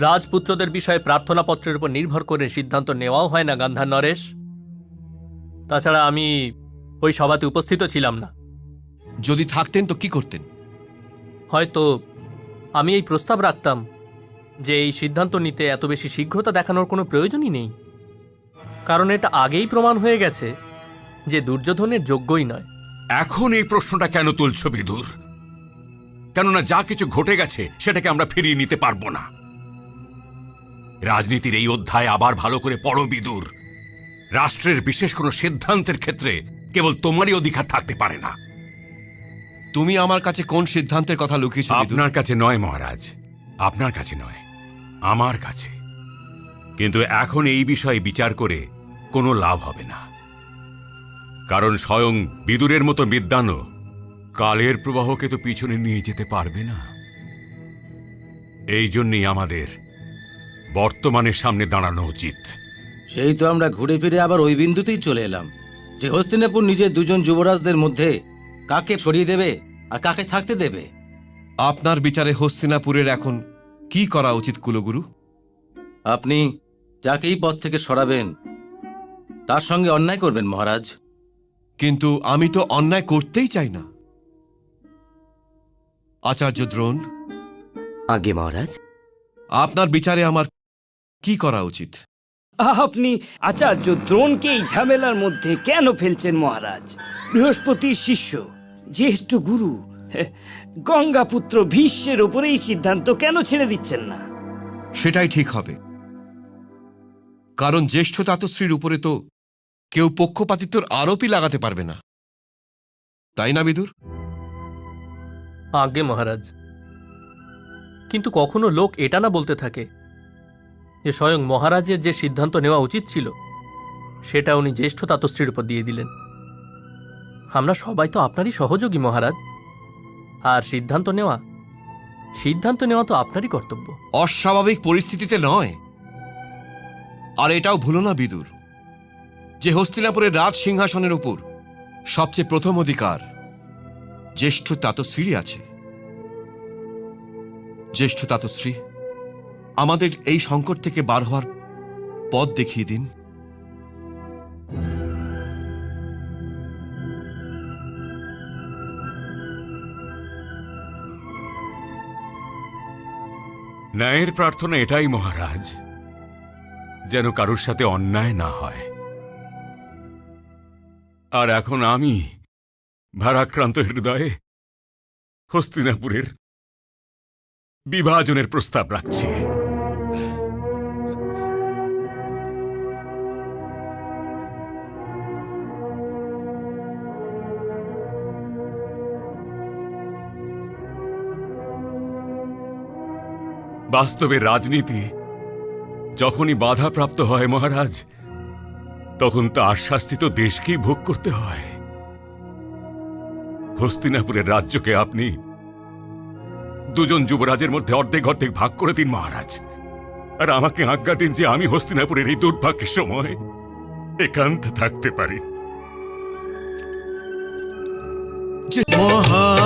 রাজপুত্রদের বিষয়ে প্রার্থনাপত্রের উপর নির্ভর করে সিদ্ধান্ত নেওয়াও হয় না গান্ধার নরেশ। তাছাড়া আমি ওই সভাতে উপস্থিত ছিলাম না। যদি থাকতেন তো কি করতেন? হয়তো আমি এই প্রস্তাব রাখতাম যে এই সিদ্ধান্ত নিতে এত বেশি শীঘ্রতা দেখানোর কোনো প্রয়োজনই নেই। কারণ এটা আগেই প্রমাণ হয়ে গেছে যে দুর্যোধনের যোগ্যই নয়। এখন এই প্রশ্নটা কেন তুলছ বিদুর? কেননা যা কিছু ঘটে গেছে সেটাকে আমরা ফিরিয়ে নিতে পারব না। রাজনীতির এই অধ্যায় আবার ভালো করে পড়ো বিদুর। রাষ্ট্রের বিশেষ কোনো সিদ্ধান্তের ক্ষেত্রে কেবল তোমারই অধিকার থাকতে পারে না। তুমি আমার কাছে কোন সিদ্ধান্তের কথা লুকিয়েছ আপনার কাছে নয় মহারাজ আপনার কাছে নয় আমার কাছে। কিন্তু এখন এই বিষয়ে বিচার করে কোনো লাভ হবে না। কারণ স্বয়ং বিদুরের মতো বিদ্বানও কালের প্রবাহকে তো পিছনে নিয়ে যেতে পারবে না। এই জন্যই আমাদের বর্তমানের সামনে দাঁড়ানো উচিত। সেই তো আমরা ঘুরে ফিরে আবার ওই বিন্দুতেই চলে এলাম। যে হস্তিনাপুর নিজের দুজন যুবরাজদের মধ্যে কাকে সরিয়ে দেবে আর কাকে থাকতে দেবে? আপনার বিচারে হস্তিনাপুরের এখন কি করা উচিত কুলগুরু? আপনি যাকেই পথ থেকে সরাবেন তার সঙ্গে অন্যায় করবেন মহারাজ। কিন্তু আমি তো অন্যায় করতেই চাই না। আচার্য দ্রোণ। আগে মহারাজ। আপনার বিচারে আমার কি করা উচিত? আপনি আচার্য দ্রোণকে এই ঝামেলার মধ্যে কেন ফেলছেন মহারাজ? বৃহস্পতির শিষ্য জ্যেষ্ঠ গুরু হ্যাঁ, গঙ্গাপুত্র ভীষ্মের ওপরে এই সিদ্ধান্ত কেন ছেড়ে দিচ্ছেন না? সেটাই ঠিক হবে। কারণ জ্যেষ্ঠ তাতশ্রীর উপরে তো কেউ পক্ষপাতিত্বর আরোপই লাগাতে পারবে না। তাই না বিদুর? আজ্ঞে মহারাজ। কিন্তু কখনো লোক এটা না বলতে থাকে যে স্বয়ং মহারাজের যে সিদ্ধান্ত নেওয়া উচিত ছিল সেটা উনি জ্যেষ্ঠ তাতশ্রীর উপর দিয়ে দিলেন। আমরা সবাই তো আপনারই সহযোগী মহারাজ। আর সিদ্ধান্ত নেওয়া সিদ্ধান্ত নেওয়া তো আপনারই কর্তব্য। অস্বাভাবিক পরিস্থিতিতে নয়। আর এটাও ভুলো না বিদুর। যে হস্তিনাপুরের রাজ সিংহাসনের উপর সবচেয়ে প্রথম অধিকার, জ্যেষ্ঠ তাতশ্রী আছে। জ্যেষ্ঠ তাতশ্রী, আমাদের এই সংকট থেকে বার হওয়ার পথ দেখিয়ে দিন। ন্যায়ের প্রার্থনা এটাই মহারাজ, যেন কারোর সাথে অন্যায় না হয়। আর এখন আমি ভারাক্রান্ত হৃদয়ে হস্তিনাপুরের বিভাজনের প্রস্তাব রাখছি। বাস্তবে রাজনীতি যখনই বাধাপ্রাপ্ত হয় মহারাজ তখন তার শাস্তি তো দেশকেই ভোগ করতে হয়। হস্তিনাপুরের রাজ্যকে আপনি দুজন যুবরাজের মধ্যে অর্ধেক অর্ধেক ভাগ করে দিন, মহারাজ। আর আমাকে আজ্ঞা দিন যে আমি হস্তিনাপুরের এই দুর্ভাগ্যের সময় একান্ত থাকতে পারি। মহা